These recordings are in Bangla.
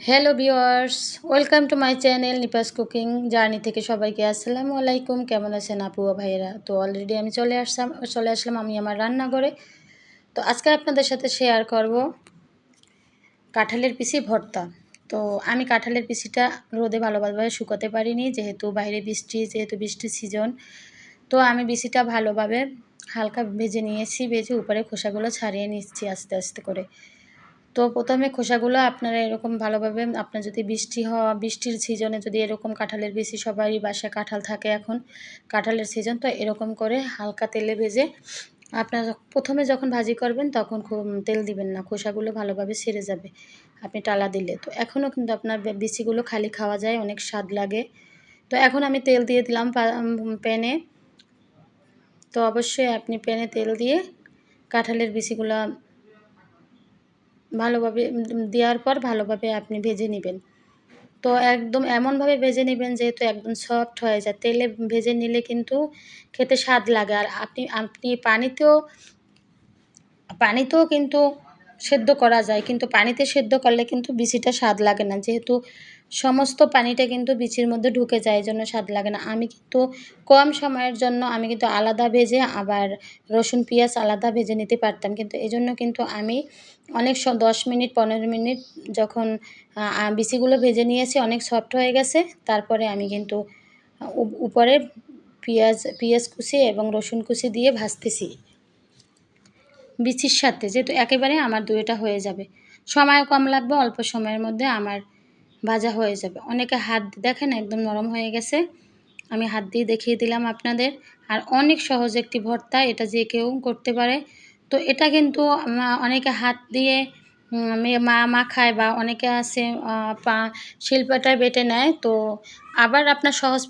Hello viewers welcome to my channel Nipa's cooking journey থেকে সবাইকে আসসালামু আলাইকুম। কেমন আছেন আপু ও ভাইয়েরা? তো অলরেডি আমি চলে আসলাম চলে আসলাম আমি আমার রান্নাঘরে। তো আজকে আপনাদের সাথে শেয়ার করব কাঁঠালের পিসি ভর্তা। তো আমি কাঁঠালের পিসিটা রোদে ভালোভাবে শুকাতে পারিনি, যেহেতু বাইরে বৃষ্টি, যেহেতু বৃষ্টির সিজন তো আমি বিসিটা ভালোভাবে হালকা ভেজে নিয়েছি, ভেজে উপরে খোসাগুলো ছাড়িয়ে নিচ্ছি আস্তে আস্তে করে। তো প্রথমে খোসাগুলো আপনারা এরকম ভালোভাবে, আপনার যদি বৃষ্টি হওয়া, বৃষ্টির সিজনে যদি এরকম কাঁঠালের বেশি সবারই বাসায় কাঁঠাল থাকে এখন, কাঁঠালের সিজন তো এরকম করে হালকা তেলে ভেজে আপনার প্রথমে যখন ভাজি করবেন তখন তেল দিবেন না, খোসাগুলো ভালোভাবে সেরে যাবে আপনি টালা দিলে। তো এখনও কিন্তু আপনার বিচিগুলো খালি খাওয়া যায়, অনেক স্বাদ লাগে। তো এখন আমি তেল দিয়ে দিলাম প্যানে। তো অবশ্যই আপনি প্যানে তেল দিয়ে কাঁঠালের বিচিগুলো ভালোভাবে দেওয়ার পর ভালোভাবে আপনি ভেজে নেবেন। তো একদম এমনভাবে ভেজে নেবেন যেহেতু একদম সফট হয়ে যায়। তেলে ভেজে নিলে কিন্তু খেতে স্বাদ লাগে। আর আপনি আপনি পানিতেও পানিতেও কিন্তু সেদ্ধ করা যায়, কিন্তু পানিতে সেদ্ধ করলে কিন্তু বিচিটা স্বাদ লাগে না। যেহেতু সমস্ত পানিটা কিন্তু বিচির মধ্যে ঢুকে যায় জন্য স্বাদ লাগে না। আমি কিন্তু কম সময়ের জন্য আমি কিন্তু আলাদা ভেজে আবার রসুন, পেঁয়াজ আলাদা ভেজে নিতে পারতাম। কিন্তু এই জন্য কিন্তু আমি অনেক দশ মিনিট, পনেরো মিনিট যখন বিচিগুলো ভেজে নিয়েছি, অনেক সফট হয়ে গেছে। তারপরে আমি কিন্তু উপরে পেঁয়াজ পেঁয়াজ কুচি এবং রসুন কুচি দিয়ে ভাজতেছি। বিচির সাথে, যেহেতু একেবারে আমার দুইটা হয়ে যাবে। সময় কম লাগবে, অল্প সময়ের মধ্যে আমার ভাজা হয়ে যাবে। অনেকে হাত দেখেন, একদম নরম হয়ে গেছে। আমি হাত দিয়ে দেখিয়ে দিলাম আপনাদের। আর অনেক সহজ একটি ভর্তা, এটা যে কেউ করতে পারে। তো এটা কিন্তু অনেকে হাত দিয়ে মা মাখায় বা অনেকে আছে পা শিল্পটায় বেটে নেয়, তো আবার আপনার সহজ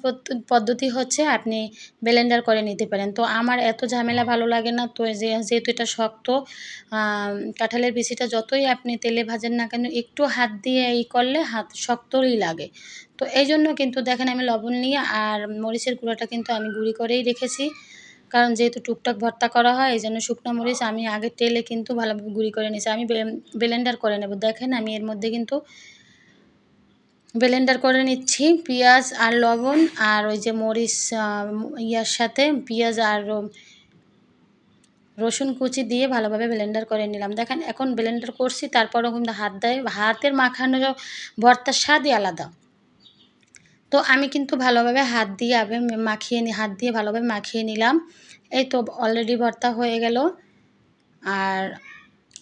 পদ্ধতি হচ্ছে আপনি ব্লেন্ডার করে নিতে পারেন। তো আমার এত ঝামেলা ভালো লাগে না, তো যেহেতু এটা শক্ত কাঁঠালের বিচিটা যতই আপনি তেলে ভাজেন না কেন, একটু হাত দিয়ে এই করলে হাত শক্তই লাগে। তো এই জন্য কিন্তু দেখেন আমি লবণ নিয়ে আর মরিচের গুঁড়োটা কিন্তু আমি গুঁড়ি করেই রেখেছি। কারণ যেহেতু টুকটাক ভর্তা করা হয়, এই জন্য শুকনো মরিচ আমি আগে তেলে কিন্তু ভালোভাবে গুঁড়ি করে নিয়েছি। আমি ব্লেন্ডার করে নেব। দেখেন আমি এর মধ্যে কিন্তু ব্লেন্ডার করে নিচ্ছি। পেঁয়াজ আর লবণ আর ওই যে মরিচ ইয়ার সাথে পেঁয়াজ আর রসুন কুচি দিয়ে ভালোভাবে ব্লেন্ডার করে নিলাম। দেখেন এখন ব্লেন্ডার করছি, তারপরও কিন্তু হাত দেয় হাতের মাখানো ভর্তার স্বাদই আলাদা। তো আমি কিন্তু ভালোভাবে হাত দিয়ে আবে, মাখিয়ে নি, হাত দিয়ে ভালোভাবে মাখিয়ে নিলাম। এই তো অলরেডি ভর্তা হয়ে গেল। আর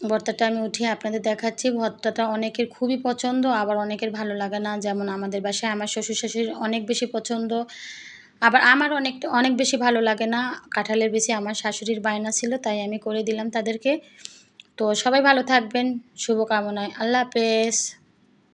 ভর্তাটা আমি উঠিয়ে আপনাদের দেখাচ্ছি। ভর্তাটা অনেকের খুবই পছন্দ, আবার অনেকের ভালো লাগে না। যেমন আমাদের বাসায় আমার শ্বশুর শাশুড়ির অনেক বেশি পছন্দ, আবার আমার অনেক অনেক বেশি ভালো লাগে না। কাঁঠালের বেশি আমার শাশুড়ির বায়না ছিল, তাই আমি করে দিলাম তাদেরকে। তো সবাই ভালো থাকবেন, শুভকামনায়। আল্লাহ হাফেজ।